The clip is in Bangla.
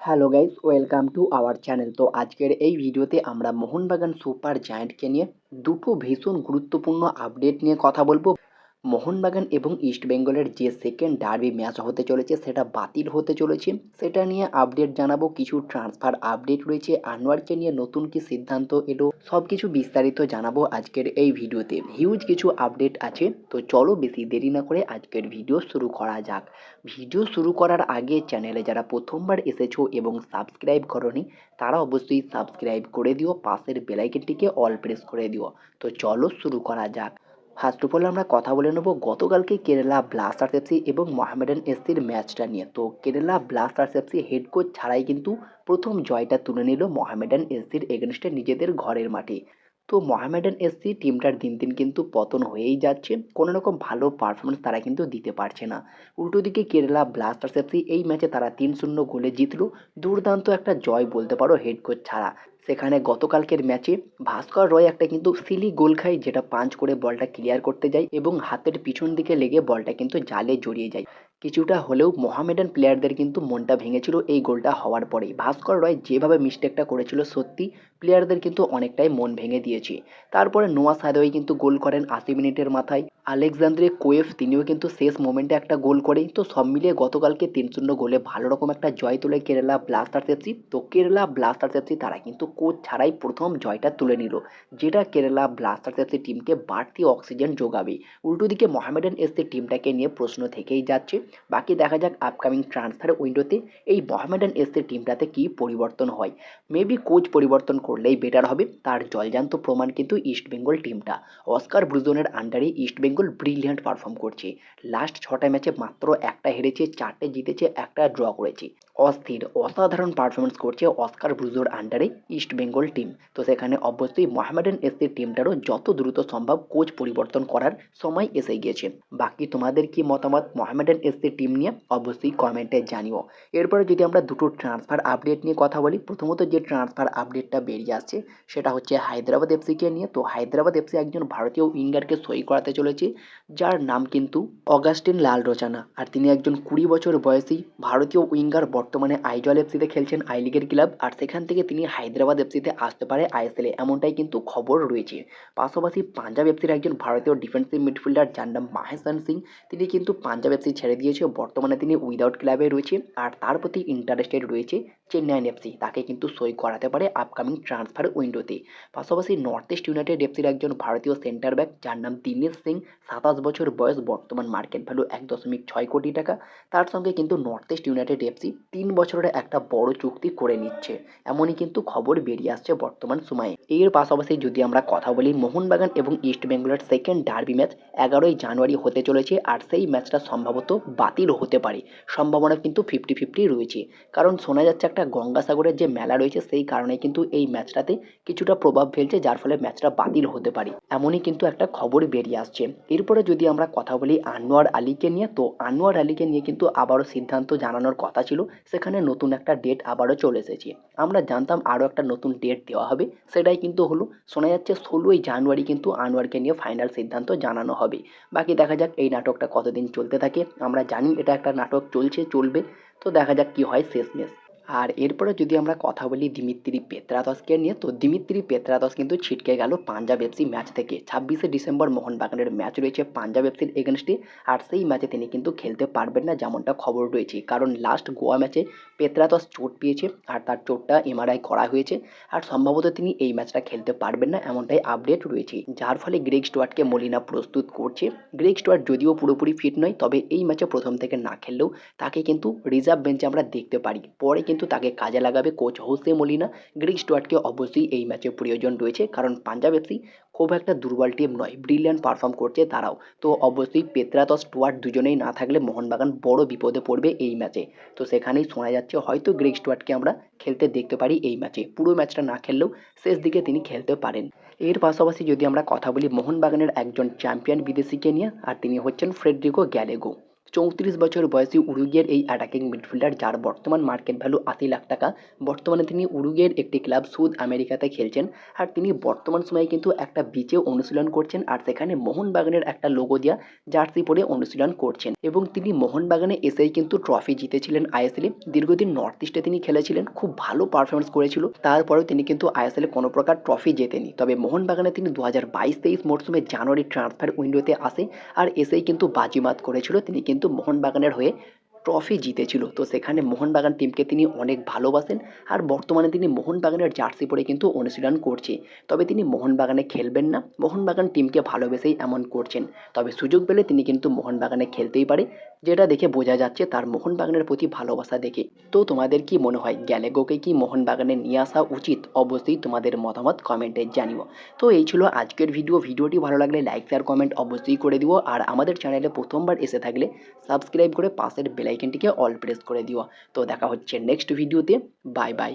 Hello guys welcome to our channel তো আজকের এই ভিডিওতে আমরা মোহনবাগান সুপার জায়েন্টকে নিয়ে দুটো ভীষণ গুরুত্বপূর্ণ আপডেট নিয়ে কথা বলব। মোহনবাগান এবং ইস্টবেঙ্গলের যে সেকেন্ড ডার্বি ম্যাচ হতে চলেছে, সেটা বাতিল হতে চলেছে। সেটা নিয়ে আপডেট জানাব, কিছু ট্রান্সফার আপডেট রয়েছে। আনোয়ারকে নিয়ে নতুন কি সিদ্ধান্ত এলো সব কিছু বিস্তারিত জানাব আজকের এই ভিডিওতে। হিউজ কিছু আপডেট আছে, তো চলো বেশি দেরি না করে আজকের ভিডিও শুরু করা যাক। ভিডিও শুরু করার আগে চ্যানেলে যারা প্রথমবার এসেছ এবং সাবস্ক্রাইব করনি, তারা অবশ্যই সাবস্ক্রাইব করে দিও, পাশের বেলাইকেনটিকে অল প্রেস করে দিও। তো চলো শুরু করা যাক। ফার্স্ট অফ অল আমরা কথা বলে নেব গতকালকে কেরালা ব্লাস্টার্স এফসি এবং মোহামেডান এসসির ম্যাচটা নিয়ে। তো Kerala Blasters FC head coach ছাড়াই কিন্তু প্রথম জয়টা তুলে নিল মোহামেডান এসসির এগেনস্টে নিজেদের ঘরের মাঠে। তো মোহামেডান এসসি টিমটার দিন দিন কিন্তু পতন হয়েই যাচ্ছে, কোনো রকম ভালো পারফরমেন্স তারা কিন্তু দিতে পারছে না। উল্টো দিকে কেরালা ব্লাস্টার্স এফসি এই ম্যাচে তারা তিন শূন্য গোলে জিতলো। দুর্দান্ত একটা জয় বলতে পারো হেড কোচ ছাড়া। সেখানে গতকালকের ম্যাচে ভাস্কর রয় একটা কিন্তু সিলি গোল খায়, যেটা পাঞ্চ করে বলটা ক্লিয়ার করতে যায় এবং হাতের পিছন দিকে লেগে বলটা কিন্তু জালে জড়িয়ে যায়। কিছুটা হলেও মোহামেডান প্লেয়ারদের কিন্তু মনটা ভেঙেছিল এই গোলটা হওয়ার পরেই। ভাস্কর রয় যেভাবে মিস্টেকটা করেছিল, সত্যি প্লেয়ারদের কিন্তু অনেকটাই মন ভেঙে দিয়েছে। তারপরে নোয়া সাদওয়ি কিন্তু গোল করেন আশি মিনিটের মাথায়। আলেকজান্দ্রে কোয়েফ, তিনিও কিন্তু শেষ মোমেন্টে একটা গোল করে তো সব মিলিয়ে গতকালকে তিন শূন্য গোলে ভালো রকম একটা জয় তুলে কেরালা ব্লাস্টার্স এফসি তো কেরালা ব্লাস্টার্স এফসি তারা কিন্তু কোচ ছাড়াই প্রথম জয়টা তুলে নিল, যেটা কেরালা ব্লাস্টার্স এফসি টিমকে বাড়তি অক্সিজেন যোগাবে। উল্টো দিকে মোহামেডান এসসি টিমটাকে নিয়ে প্রশ্ন থেকেই যাচ্ছে। বাকি দেখা যাক আপকামিং ট্রান্সফার উইন্ডোতে এই মহামেডান এসসি টিমটাতে কি পরিবর্তন হয়। মেবি কোচ পরিবর্তন করলেই বেটার হবে, তার জলজান্ত প্রমাণ কিন্তু ইস্টবেঙ্গল টিমটা অস্কার ব্রুজনের আন্ডারে ইস্টবেঙ্গল ব্রিলিয়ান্ট পারফর্ম করছে। লাস্ট ছটা ম্যাচে মাত্র একটা হেরেছে, চারটে জিতেছে, একটা ড্র করেছে। অস্থির, অসাধারণ পারফরমেন্স করছে অস্কার ব্রুজোর আন্ডারে ইস্টবেঙ্গল টিম তো সেখানে অবশ্যই মোহামেডান এসসি টিমটারও যত দ্রুত সম্ভব কোচ পরিবর্তন করার সময় এসে গিয়েছে। বাকি তোমাদের কি মতামত মোহামেডান এসসি টিম নিয়ে? অবশ্যই কমেন্টে জানিও। এরপরে যদি আমরা দুটো ট্রান্সফার আপডেট নিয়ে কথা বলি, প্রথমত যে ট্রান্সফার আপডেটটা বেরিয়ে আসছে, সেটা হচ্ছে হায়দ্রাবাদ এফসিকে নিয়ে। তো হায়দ্রাবাদ এফসি একজন ভারতীয় উইঙ্গারকে সই করাতে চলেছে, যার নাম কিন্তু অগাস্টিন লাল রোচানা আর তিনি একজন কুড়ি বছর বয়সী ভারতীয় উইঙ্গার বর্তমানে আইজল এফসিতে খেলছেন আই লিগের ক্লাব আর সেখান থেকে তিনি হায়দ্রাবাদ এফসিতে আসতে পারে আইএসএলে এমনটাই কিন্তু খবর রয়েছে। পাশাপাশি পাঞ্জাব এফসির একজন ভারতীয় ডিফেন্সিভ মিডফিল্ডার যার নাম মাহেশন সিং, তিনি কিন্তু পাঞ্জাব এফসি ছেড়ে দিয়েছে। বর্তমানে তিনি উইদাউট ক্লাবে রয়েছে আর তার প্রতি ইন্টারেস্টেড রয়েছে চেন্নাইন এফসি। তাকে কিন্তু সই করাতে পারে আপকামিং ট্রান্সফার উইন্ডোতে পাশাপাশি নর্থ ইস্ট ইউনাইটেড এফসির একজন ভারতীয় সেন্টার ব্যাক যার নাম দিনেশ সিং, সাতাশ বছর বয়স, বর্তমান মার্কেট ভ্যালু এক দশমিক ছয় কোটি টাকা। তার সঙ্গে কিন্তু নর্থ ইস্ট ইউনাইটেড এফসি তিন বছরের একটা বড় চুক্তি করে নিচ্ছে। এমনই কিন্তু খবর বেরিয়ে আসছে বর্তমান সময়ে। এর পাশাপাশি যদি আমরা কথা বলি, মোহনবাগান এবং ইস্ট বেঙ্গলের সেকেন্ড ডার্বি ম্যাচ এগারোই জানুয়ারি হতে চলেছে আর সেই ম্যাচটা সম্ভবত বাতিল হতে পারে। সম্ভাবনা কিন্তু ফিফটি ফিফটি রয়েছে। কারণ শোনা যাচ্ছে একটা গঙ্গাসাগরের যে মেলা রয়েছে, সেই কারণে কিন্তু এই ম্যাচটাতে কিছুটা প্রভাব ফেলছে, যার ফলে ম্যাচটা বাতিল হতে পারে। এমনই কিন্তু একটা খবর বেরিয়ে আসছে। এরপরে যদি আমরা কথা বলি আনোয়ার আলীকে নিয়ে, তো আনোয়ার আলীকে নিয়ে কিন্তু আবারও সিদ্ধান্ত জানানোর কথা ছিল। সেখানে নতুন একটা ডেট আবারও চলে এসেছে। আমরা জানতাম আরও একটা নতুন ডেট দেওয়া হবে। সেটাই কিন্তু হলো, শোনা যাচ্ছে ষোলোই জানুয়ারি কিন্তু আনোয়ারকে নিয়ে ফাইনাল সিদ্ধান্ত জানানো হবে। বাকি দেখা যাক এই নাটকটা কতদিন চলতে থাকে। আমরা জানি এটা একটা নাটক চলছে, চলবে। তো দেখা যাক কি হয় শেষমেশ। আর এরপরে যদি আমরা কথা বলি দিমিত্রি পেত্রাতসকে নিয়ে, তো দিমিত্রি পেত্রাতস কিন্তু ছিটকে গেল পাঞ্জাব এফসি ম্যাচ থেকে। ছাব্বিশে ডিসেম্বর মোহনবাগানের ম্যাচ রয়েছে পাঞ্জাব এফসির এগেনস্টে আর সেই ম্যাচে তিনি কিন্তু খেলতে পারবেন না যেমনটা খবর রয়েছে। কারণ লাস্ট গোয়া ম্যাচে পেত্রাতস চোট পেয়েছে আর তার চোটটা এমআরআই করা হয়েছে। আর সম্ভবত তিনি এই ম্যাচটা খেলতে পারবেন না এমনটাই আপডেট রয়েছে। যার ফলে গ্রেগ স্টুয়ার্টকে মলিনা প্রস্তুত করছে। গ্রেগ স্টুয়ার্ট যদিও পুরোপুরি ফিট নয়, তবে এই ম্যাচে প্রথম থেকে না খেললেও তাকে কিন্তু রিজার্ভ বেঞ্চে আমরা দেখতে পারি। পরে কিন্তু তাকে কাজে লাগাবে কোচ হোসে মলিনা। গ্রিক স্টুয়ার্টকে অবশ্যই এই ম্যাচে প্রয়োজন রয়েছে, কারণ পাঞ্জাব এফসি খুব একটা দুর্বল টিম নয় ব্রিলিয়ান্ট পারফর্ম করছে তারাও। তো অবশ্যই পেত্রাত স্টুয়ার্ট দুজনেই না থাকলে মোহনবাগান বড় বিপদে পড়বে এই ম্যাচে তো সেখানেই শোনা যাচ্ছে, হয়তো গ্রেগ স্টুয়ার্টকে আমরা খেলতে দেখতে পারি এই ম্যাচে পুরো ম্যাচটা না খেললেও শেষ দিকে তিনি খেলতে পারেন। এর পাশাপাশি যদি আমরা কথা বলি মোহনবাগানের একজন চ্যাম্পিয়ন বিদেশিকে নিয়ে, আর তিনি হচ্ছেন ফ্রেডরিকো গ্যালেগো। চৌত্রিশ বছর বয়সী উরুগের এই অ্যাটাকিং মিডফিল্ডার যার বর্তমান মার্কেট ভ্যালু আশি লাখ টাকা, বর্তমানে তিনি উরুগের একটি ক্লাব সুদ আমেরিকাতে খেলছেন। আর তিনি বর্তমান সময়ে কিন্তু একটা বিচে অনুশীলন করছেন। আর সেখানে মোহনবাগানের একটা লোগো দেওয়া জার্সি পরে অনুশীলন করছেন। এবং তিনি মোহনবাগানে এসেই কিন্তু ট্রফি জিতেছিলেন আইএসএলে দীর্ঘদিন নর্থ ইস্টে তিনি খেলেছিলেন, খুব ভালো পারফরমেন্স করেছিল। তারপরেও তিনি কিন্তু আইএসএলে কোনো প্রকার ট্রফি জেতেনি। তবে মোহনবাগানে তিনি দু হাজার বাইশ তেইশ মরশুমে জানুয়ারি ট্রান্সফার উইন্ডোতে আসে। আর এসেই কিন্তু বাজিমাত করেছিল। তিনি কিন্তু মোহনবাগানের হয়ে ট্রফি জিতেছিল। তো সেখানে মোহনবাগান টিমকে তিনি অনেক ভালোবাসেন আর বর্তমানে তিনি মোহনবাগানের জার্সি পরে কিন্তু অনুশীলন করছে। তবে তিনি মোহনবাগানে খেলবেন না। মোহনবাগান টিমকে ভালোবেসেই এমন করছেন। তবে সুযোগ পেলে তিনি কিন্তু মোহনবাগানে খেলতেই পারে। যেটা দেখে বোঝা যাচ্ছে তার মোহনবাগানের প্রতি ভালোবাসা দেখে। তো তোমাদের কি মনে হয়, গ্যালেগোকে কি মোহনবাগানে নিয়ে আসা উচিত? অবশ্যই তোমাদের মতামত কমেন্টে জানিও। তো এই ছিল আজকের ভিডিও। ভিডিওটি ভালো লাগলে লাইক শেয়ার কমেন্ট অবশ্যই করে দিও। আর আমাদের চ্যানেলে প্রথমবার এসে থাকলে সাবস্ক্রাইব করে পাশের বেলাইকনটিকে অল প্রেস করে দিও। তো দেখা হচ্ছে নেক্সট ভিডিওতে বাই বাই